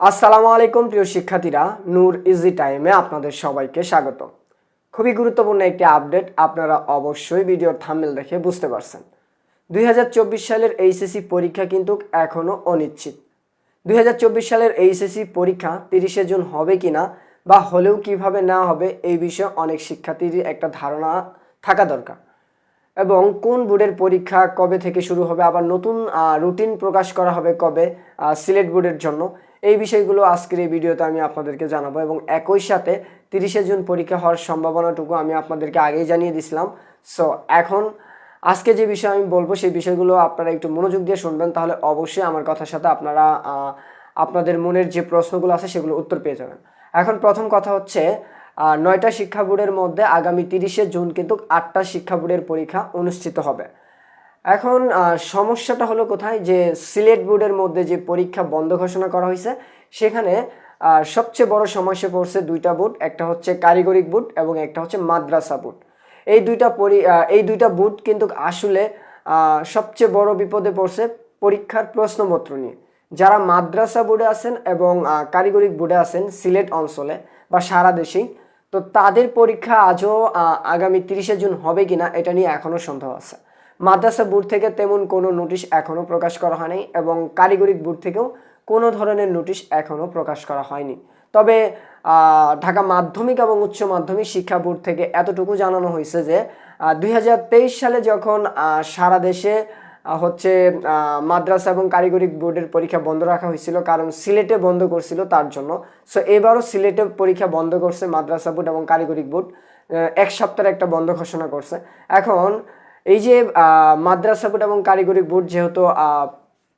আসসালামু আলাইকুম, প্রিয় শিক্ষার্থীরা। নূর ইজি টাইমে আপনাদের সবাইকে স্বাগত। খুবই গুরুত্বপূর্ণ একটি আপডেট আপনারা অবশ্যই ভিডিওর থাম্বনেল দেখে বুঝতে পারছেন। দুই হাজার চব্বিশ সালের এইচএসসি পরীক্ষা কিন্তু এখনও অনিশ্চিত। দুই হাজার চব্বিশ সালের এইচএসসি পরীক্ষা তিরিশে জুন হবে কি না বা হলেও কীভাবে না হবে এই বিষয়ে অনেক শিক্ষার্থীর একটা ধারণা থাকা দরকার। এবং কোন বোর্ডের পরীক্ষা কবে থেকে শুরু হবে, আবার নতুন রুটিন প্রকাশ করা হবে কবে সিলেট বোর্ডের জন্য এই বিষয়গুলো আজকের এই ভিডিওতে আমি আপনাদেরকে জানাব এবং একই সাথে তিরিশে জুন পরীক্ষা হওয়ার সম্ভাবনাটুকু আমি আপনাদেরকে আগেই জানিয়ে দিছিলাম। সো এখন আজকে যে বিষয় আমি বলব, সেই বিষয়গুলো আপনারা একটু মনোযোগ দিয়ে শুনবেন, তাহলে অবশ্যই আমার কথার সাথে আপনারা আপনাদের মনের যে প্রশ্নগুলো আছে সেগুলো উত্তর পেয়ে যাবেন। এখন প্রথম কথা হচ্ছে নয়টা শিক্ষা বোর্ডের মধ্যে আগামী তিরিশে জুন কিন্তু আটটা শিক্ষা বোর্ডের পরীক্ষা অনুষ্ঠিত হবে। এখন সমস্যাটা হলো কোথায়? যে সিলেট বোর্ডের মধ্যে যে পরীক্ষা বন্ধ ঘোষণা করা হয়েছে, সেখানে সবচেয়ে বড় সমস্যা পড়ছে দুইটা বোর্ড, একটা হচ্ছে কারিগরিক বোর্ড এবং একটা হচ্ছে মাদ্রাসা বোর্ড। এই দুইটা পরি এই দুইটা বোর্ড কিন্তু আসলে সবচেয়ে বড় বিপদে পড়ছে পরীক্ষার প্রশ্নপত্র নিয়ে। যারা মাদ্রাসা বোর্ডে আছেন এবং কারিগরিক বোর্ডে আছেন সিলেট অঞ্চলে বা সারা দেশেই, তো তাদের পরীক্ষা আজও আগামী তিরিশে জুন হবে কিনা এটা নিয়ে এখনও সন্দেহ আছে। মাদ্রাসা বোর্ড থেকে তেমন কোনো নোটিশ এখনও প্রকাশ করা হয়নি এবং কারিগরিক বোর্ড থেকেও কোনো ধরনের নোটিশ এখনও প্রকাশ করা হয়নি। তবে ঢাকা মাধ্যমিক এবং উচ্চ মাধ্যমিক শিক্ষা বোর্ড থেকে এতটুকু জানানো হয়েছে যে দু হাজার তেইশ সালে যখন সারা দেশে হচ্ছে মাদ্রাসা এবং কারিগরি বোর্ডের পরীক্ষা বন্ধ রাখা হয়েছিল, কারণ সিলেটে বন্ধ করছিল তার জন্য। সো, এবারও সিলেটে পরীক্ষা বন্ধ করছে মাদ্রাসা বোর্ড এবং কারিগরি বোর্ড এক সপ্তাহের একটা বন্ধ ঘোষণা করছে। এখন এই যে মাদ্রাসা বোর্ড এবং কারিগরি বোর্ড যেহেতু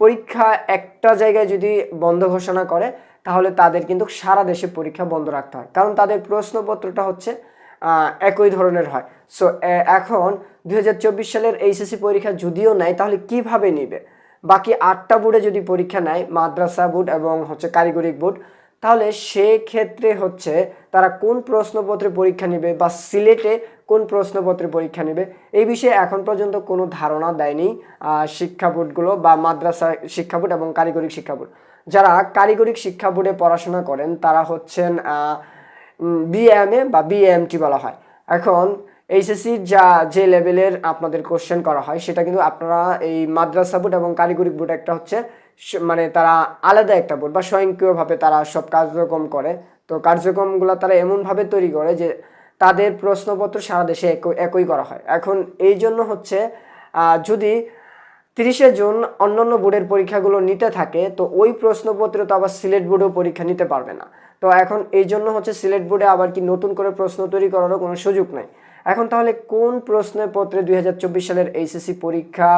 পরীক্ষা একটা জায়গায় যদি বন্ধ ঘোষণা করে, তাহলে তাদের কিন্তু সারা দেশে পরীক্ষা বন্ধ রাখতে হয়। কারণ তাদের প্রশ্নপত্রটা হচ্ছে একই ধরনের হয়। সো এখন দু হাজার চব্বিশ সালের এইচএসসি পরীক্ষা যদিও নেয়, তাহলে কীভাবে নিবে? বাকি আটটা বোর্ডে যদি পরীক্ষা নেয়, মাদ্রাসা বোর্ড এবং হচ্ছে কারিগরিক বোর্ড তাহলে সেক্ষেত্রে হচ্ছে তারা কোন প্রশ্নপত্রে পরীক্ষা নেবে বা সিলেটে কোন প্রশ্নপত্রে পরীক্ষা নেবে, এই বিষয়ে এখন পর্যন্ত কোনো ধারণা দেয়নি শিক্ষা বোর্ডগুলো বা মাদ্রাসা শিক্ষা বোর্ড এবং কারিগরিক শিক্ষা বোর্ড। যারা কারিগরিক শিক্ষা বোর্ডে পড়াশোনা করেন, তারা হচ্ছেন বিএমএ বা বিএমটি বলা হয়। এখন এইচএসসির যা, যে লেভেলের আপনাদের কোশ্চেন করা হয়, সেটা কিন্তু আপনারা এই মাদ্রাসা বোর্ড এবং কারিগরিক বোর্ড একটা হচ্ছে মানে তারা আলাদা একটা বোর্ড বা স্বয়ংক্রিয়ভাবে তারা সব কার্যক্রম করে। তো কার্যক্রমগুলো তারা এমনভাবে তৈরি করে যে তাদের প্রশ্নপত্র সারা দেশে একই করা হয়। এখন এই জন্য হচ্ছে যদি তিরিশে জুন অন্যান্য বোর্ডের পরীক্ষাগুলো নিতে থাকে, তো ওই প্রশ্নপত্রে তো আবার সিলেট বোর্ডেও পরীক্ষা নিতে পারবে না। তো এখন এই জন্য হচ্ছে সিলেট বোর্ডে আবার কি নতুন করে প্রশ্ন তৈরি করারও কোনো সুযোগ নাই। এখন তাহলে কোন প্রশ্নপত্রে দুই হাজার চব্বিশ সালের এইচএসসি পরীক্ষা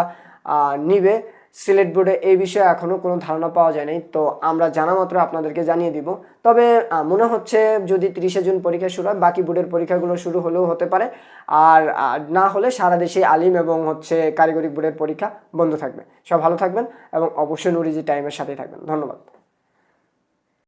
নিবে? সিলেট বোর্ডে এই বিষয়ে এখনও কোনো ধারণা পাওয়া যায়নি। তো আমরা জানা মাত্র আপনাদেরকে জানিয়ে দিব। তবে মনে হচ্ছে যদি তিরিশে জুন পরীক্ষা শুরু হয়, বাকি বোর্ডের পরীক্ষাগুলো শুরু হলেও হতে পারে। আর না হলে সারা দেশে আলিম এবং হচ্ছে কারিগরি বোর্ডের পরীক্ষা বন্ধ থাকবে। সব ভালো থাকবেন এবং অবশ্যই নুরিজি টাইমের সাথেই থাকবেন। ধন্যবাদ।